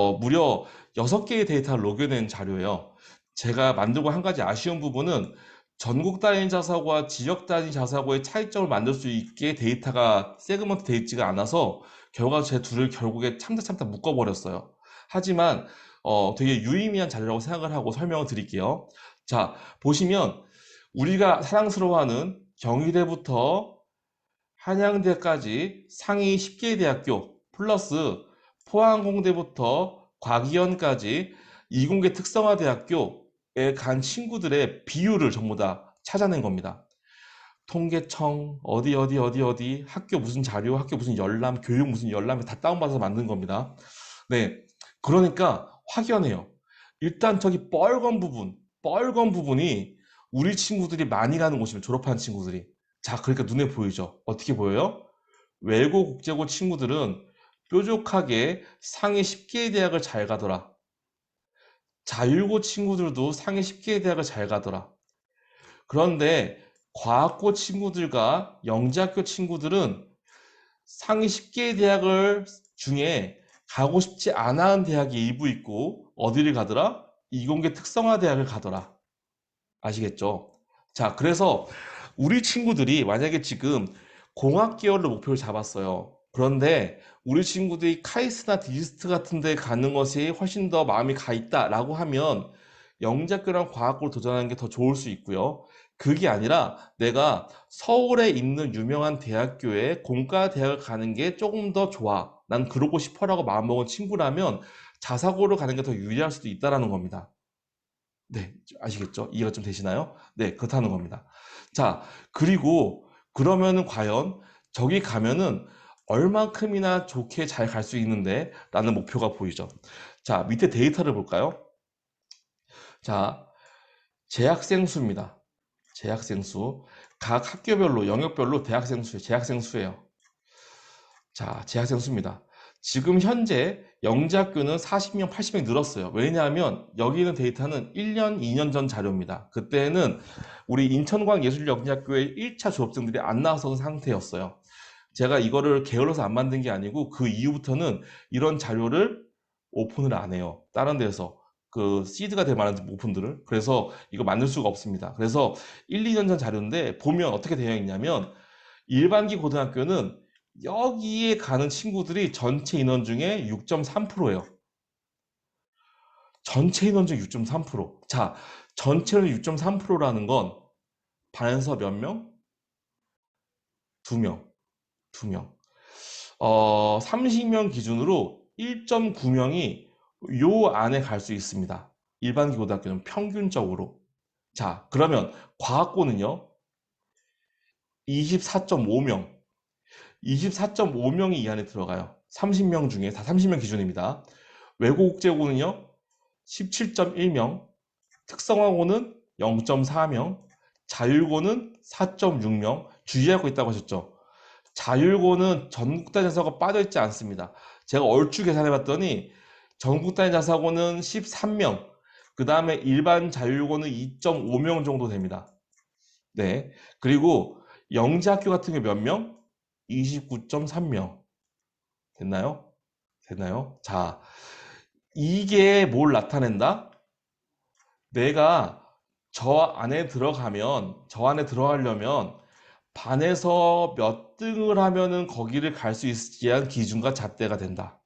어, 무려 6개의 데이터를 녹여낸 자료예요. 제가 만들고 한 가지 아쉬운 부분은 전국 단위 자사고와 지역 단위 자사고의 차이점을 만들 수 있게 데이터가 세그먼트 되어 있지가 않아서 결과 제 둘을 결국에 참다 참다 묶어버렸어요. 하지만 어, 되게 유의미한 자료라고 생각을 하고 설명을 드릴게요. 자, 보시면 우리가 사랑스러워하는 경희대부터 한양대까지 상위 10개의 대학교 플러스 포항공대부터 과기현까지 이공계 특성화 대학교에 간 친구들의 비율을 전부 다 찾아낸 겁니다. 통계청 어디 어디 어디 어디 학교 무슨 자료 학교 무슨 열람 교육 무슨 열람에 다 다운받아서 만든 겁니다. 네, 그러니까 확연해요. 일단 저기 뻘건 부분 뻘건 부분이 우리 친구들이 많이 가는 곳이면 졸업한 친구들이 자 그러니까 눈에 보이죠. 어떻게 보여요? 외고 국제고 친구들은 뾰족하게 상위 10개의 대학을 잘 가더라. 자율고 친구들도 상위 10개의 대학을 잘 가더라. 그런데 과학고 친구들과 영재학교 친구들은 상위 10개의 대학을 중에 가고 싶지 않아 하는 대학이 일부 있고 어디를 가더라? 이공계 특성화 대학을 가더라. 아시겠죠? 자, 그래서 우리 친구들이 만약에 지금 공학 계열로 목표를 잡았어요. 그런데 우리 친구들이 카이스트나 디지스트 같은 데 가는 것이 훨씬 더 마음이 가 있다라고 하면 영재학교랑 과학고를 도전하는 게 더 좋을 수 있고요. 그게 아니라 내가 서울에 있는 유명한 대학교에 공과 대학을 가는 게 조금 더 좋아. 난 그러고 싶어라고 마음먹은 친구라면 자사고를 가는 게 더 유리할 수도 있다라는 겁니다. 네, 아시겠죠? 이해가 좀 되시나요? 네, 그렇다는 겁니다. 자, 그리고 그러면은 과연 저기 가면은 얼만큼이나 좋게 잘 갈 수 있는데 라는 목표가 보이죠. 자, 밑에 데이터를 볼까요? 자, 재학생 수입니다. 재학생 수. 각 학교별로, 영역별로 대학생 수, 재학생 수예요. 자, 재학생 수입니다. 지금 현재 영재학교는 40명, 80명 늘었어요. 왜냐하면 여기 있는 데이터는 1년, 2년 전 자료입니다. 그때는 우리 인천광 예술영재학교의 1차 졸업생들이 안 나와서 상태였어요. 제가 이거를 게을러서 안 만든 게 아니고 그 이후부터는 이런 자료를 오픈을 안 해요. 다른 데서. 그 시드가 될 만한 오픈들을. 그래서 이거 만들 수가 없습니다. 그래서 1, 2년 전 자료인데 보면 어떻게 되어 있냐면 일반기 고등학교는 여기에 가는 친구들이 전체 인원 중에 6.3%예요. 전체 인원 중 6.3%. 자, 전체는 6.3%라는 건 반에서 몇 명? 두 명. 두 명. 어, 30명 기준으로 1.9명이 요 안에 갈 수 있습니다. 일반기 고등학교는 평균적으로. 자, 그러면 과학고는요? 24.5명. 24.5명이 이 안에 들어가요. 30명 중에 다 30명 기준입니다. 외고 국제고는요. 17.1명, 특성화고는 0.4명, 자율고는 4.6명, 주의하고 있다고 하셨죠. 자율고는 전국 단위 자사고가 빠져있지 않습니다. 제가 얼추 계산해 봤더니 전국 단위 자사고는 13명, 그 다음에 일반 자율고는 2.5명 정도 됩니다. 네. 그리고 영재학교 같은 게 몇 명? 29.3명. 됐나요? 됐나요? 자, 이게 뭘 나타낸다? 내가 저 안에 들어가면, 저 안에 들어가려면 반에서 몇 등을 하면은 거기를 갈 수 있을지한 기준과 잣대가 된다.